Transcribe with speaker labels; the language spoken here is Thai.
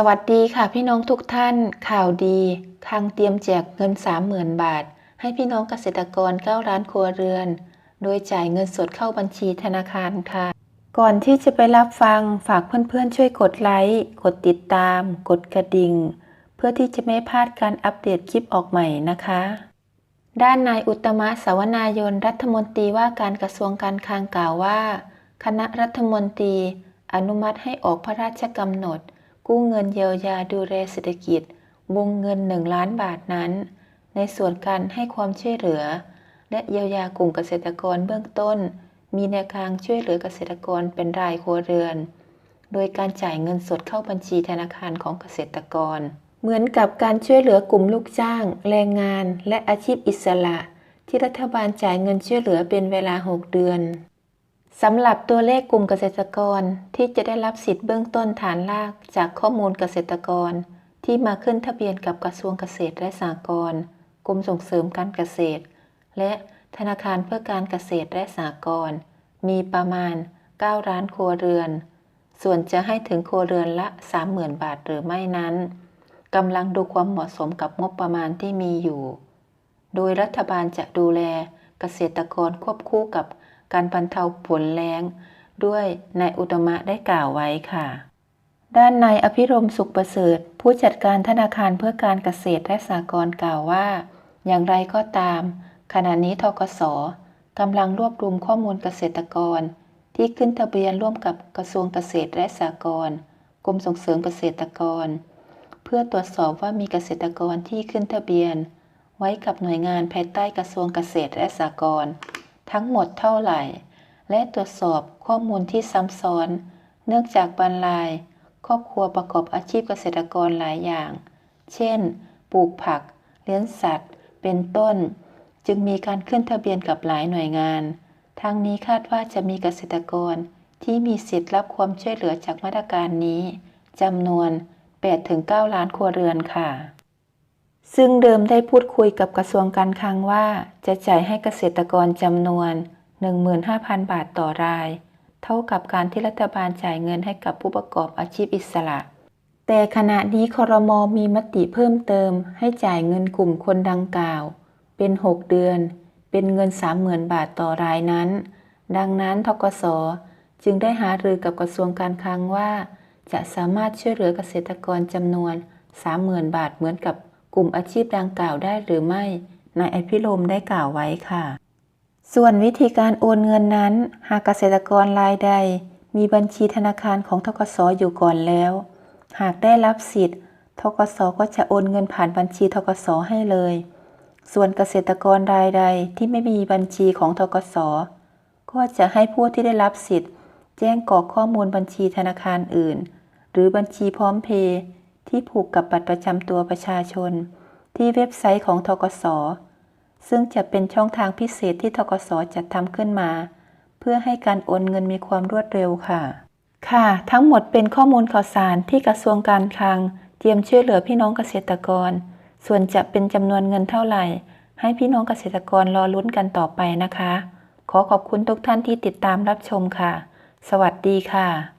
Speaker 1: สวัสดีค่ะพี่น้องทุกท่าน ข่าวดีคังเตรียมแจกเงิน 30,000 บาท ให้พี่น้องเกษตรกร9ล้านครัวเรือน โดยจ่ายเงินสดเข้าบัญชีธนาคารค่ะ ก่อนที่จะไปรับฟังฝากเพื่อนๆช่วยกดไลค์ กดติดตาม กดกระดิ่ง เพื่อที่จะไม่พลาดการอัปเดตคลิปออกใหม่นะคะ ด้านนายอุตตมะสาวนายนรัฐมนตรีว่าการกระทรวงการคลังกล่าวว่า คณะรัฐมนตรี อนุมัติให้ออกพระราชกำหนด กู้เงินเยียวยาดูแลเศรษฐกิจ วงเงิน 1 ล้านบาทนั้น ในส่วนการให้ความช่วยเหลือ และเยียวยากลุ่มเกษตรกรเบื้องต้น มีแนวทางช่วยเหลือเกษตรกรเป็นรายครัวเรือน โดยการจ่ายเงินสดเข้าบัญชีธนาคารของเกษตรกร เหมือนกับการช่วยเหลือกลุ่มลูกจ้าง แรงงาน และอาชีพอิสระ ที่รัฐบาลจ่ายเงินช่วยเหลือเป็นเวลา 6 เดือน สำหรับตัวเลขกลุ่มเกษตรกรที่จะได้รับสิทธิ์เบื้องต้นฐานรากจากข้อมูลเกษตรกร ที่มาขึ้นทะเบียนกับกระทรวงเกษตรและสหกรณ์กรมส่งเสริมการเกษตร และธนาคารเพื่อการเกษตรและสหกรณ์มีประมาณ 9 ล้านครัวเรือน ส่วนจะให้ถึงครัวเรือนละ 30,000 บาทหรือไม่นั้นกำลังดูความเหมาะสมกับงบประมาณที่มีอยู่ โดยรัฐบาลจะดูแลเกษตรกรควบคู่กับ การบรรเทาผลแล้ง ด้วยนายอุตมะได้กล่าวไว้ค่ะ ด้านนายอภิรมสุขประเสริฐ ผู้จัดการธนาคารเพื่อการเกษตรและสหกรณ์กล่าวว่า อย่างไรก็ตาม ขณะนี้ทกสกำลังรวบรวมข้อมูลเกษตรกร ที่ขึ้นทะเบียนร่วมกับกระทรวงเกษตรและสหกรณ์กรมส่งเสริมเกษตรกร เพื่อตรวจสอบว่ามีเกษตรกรที่ขึ้นทะเบียน ไว้กับหน่วยงานภายใต้กระทรวงเกษตรและสหกรณ์ ทั้งหมดเท่าไหร่ และตรวจสอบข้อมูลที่ซ้ำซ้อน เนื่องจากบรรลัยครอบครัวประกอบอาชีพเกษตรกรหลายอย่าง เช่น ปลูกผัก เลี้ยงสัตว์ เป็นต้น จึงมีการขึ้นทะเบียนกับหลายหน่วยงาน ทั้งนี้คาดว่าจะมีเกษตรกรที่มีสิทธิ์รับความช่วยเหลือจากมาตรการนี้จำนวน 8-9 ล้านครัวเรือนค่ะ ซึ่งเดิมได้พูดคุยกับกระทรวงการคลังว่า จะจ่ายให้เกษตรกรจำนวน 15,000 บาทต่อราย เท่ากับการที่รัฐบาลจ่ายเงินให้กับผู้ประกอบอาชีพอิสระ แต่ขณะนี้ครมมีมติเพิ่มเติม ให้จ่ายเงินกลุ่มคนดังกล่าว เป็น 6 เดือน เป็นเงิน 30,000 บาทต่อรายนั้น ดังนั้นทกสจึงได้หารือกับกระทรวงการคลังว่า จะสามารถช่วยเหลือเกษตรกรจำนวน 30,000 บาทเหมือนกับ กลุ่มอาชีพดังกล่าวได้หรือไม่นายอภิรมได้กล่าวไว้ค่ะ ส่วนวิธีการโอนเงินนั้น หากเกษตรกรรายใด มีบัญชีธนาคารของทกสอยู่ก่อนแล้ว หากได้รับสิทธิ์ทกสก็จะโอนเงินผ่านบัญชีทกสให้เลย ส่วนเกษตรกรรายใดที่ไม่มีบัญชีของทกสก็จะให้ผู้ที่ได้รับสิทธิ์ แจ้งกรอกข้อมูลบัญชีธนาคารอื่น หรือบัญชีพร้อมเพย์ ที่ผูกกับบัตรประจำตัวประชาชน ที่เว็บไซต์ของทกสซึ่งจะเป็นช่องทางพิเศษที่ทกสจัดทำขึ้นมา เพื่อให้การโอนเงินมีความรวดเร็วค่ะ ค่ะ ทั้งหมดเป็นข้อมูลข่าวสารที่กระทรวงการคลัง เตรียมช่วยเหลือพี่น้องเกษตรกร ส่วนจะเป็นจำนวนเงินเท่าไหร่ ให้พี่น้องเกษตรกรรอลุ้นกันต่อไปนะคะ ขอขอบคุณทุกท่านที่ติดตามรับชมค่ะ สวัสดีค่ะ